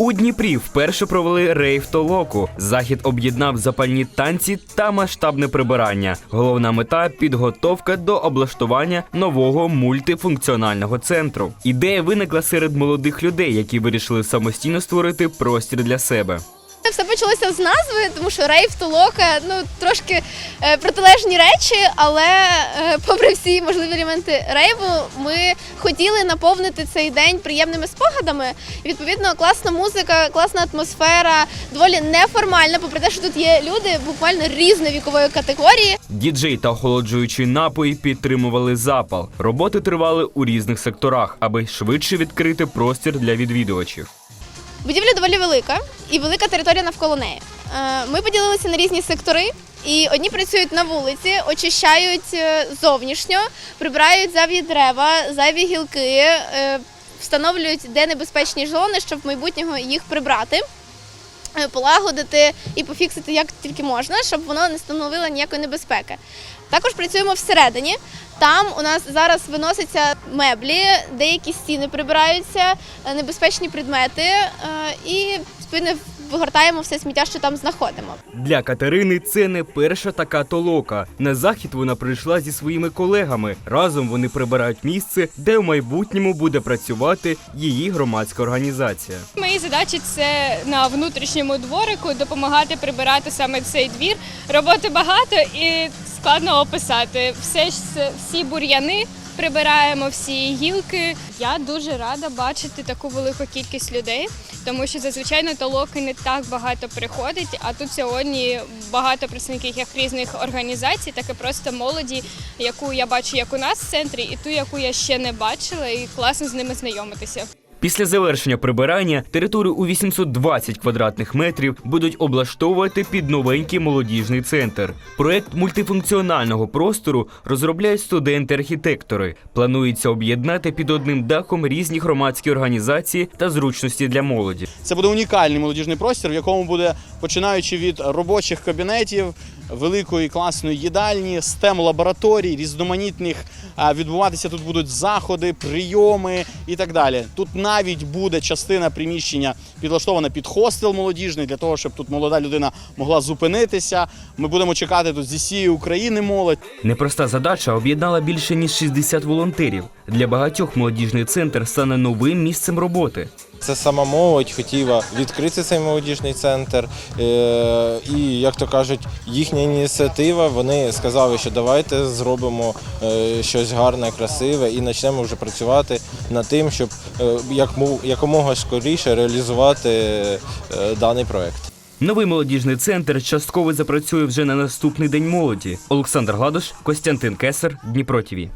У Дніпрі вперше провели рейв толоку. Захід об'єднав запальні танці та масштабне прибирання. Головна мета підготовка до облаштування нового мультифункціонального центру. Ідея виникла серед молодих людей, які вирішили самостійно створити простір для себе. Все почалося з назви, тому що рейв, толока, ну трошки е, протилежні речі, але е, попри всі можливі елементи рейву, ми хотіли наповнити цей день приємними спогадами. Відповідно, класна музика, класна атмосфера, доволі неформальна, попри те, що тут є люди буквально різної вікової категорії. Діджей та охолоджуючі напої підтримували запал. Роботи тривали у різних секторах, аби швидше відкрити простір для відвідувачів. Будівля доволі велика і велика територія навколо неї. Е, Ми поділилися на різні сектори, і одні працюють на вулиці, очищають е, зовнішньо, прибирають зайві дерева, зайві гілки, е, встановлюють де небезпечні зони, щоб в майбутнього їх прибрати. Е, Полагодити і пофіксити як тільки можна, щоб воно не становило ніякої небезпеки. Також працюємо всередині. Там у нас зараз виносяться меблі, деякі стіни прибираються, е, небезпечні предмети е, і відповідно вигортаємо все сміття, що там знаходимо. Для Катерини це не перша така толока. На захід вона прийшла зі своїми колегами. Разом вони прибирають місце, де в майбутньому буде працювати її громадська організація. Мої задачі це на внутрішньому дворику допомагати прибирати саме цей двір. Роботи багато і складно описати. Все ж всі бур'яни прибираємо, всі гілки. Я дуже рада бачити таку велику кількість людей, тому що зазвичай на толоки не так багато приходить. А тут сьогодні багато представників як різних організацій, так і просто молоді, яку я бачу як у нас в центрі, і ту, яку я ще не бачила, і класно з ними знайомитися. Після завершення прибирання територію у 820 квадратних метрів будуть облаштовувати під новенький молодіжний центр. Проект мультифункціонального простору розробляють студенти-архітектори. Планується об'єднати під одним дахом різні громадські організації та зручності для молоді. Це буде унікальний молодіжний простір, в якому буде починаючи від робочих кабінетів, великої класної їдальні, stem лабораторій, різноманітних відбуватися тут будуть заходи, прийоми і так далі. Тут навіть буде частина приміщення підлаштована під хостел молодіжний для того, щоб тут молода людина могла зупинитися. Ми будемо чекати тут зі всієї України молодь. Непроста задача об'єднала більше ніж 60 волонтерів. Для багатьох молодіжний центр стане новим місцем роботи. Це сама молодь хотіла відкрити цей молодіжний центр. Е, І, як то кажуть, їхня ініціатива. Вони сказали, що давайте зробимо е, щось гарне, красиве і почнемо вже працювати над тим, щоб е, якомога скоріше реалізувати даний проект. Новий молодіжний центр частково запрацює вже на наступний день молоді. Олександр Гладош, Костянтин Кесар, Дніпро ТІВІ.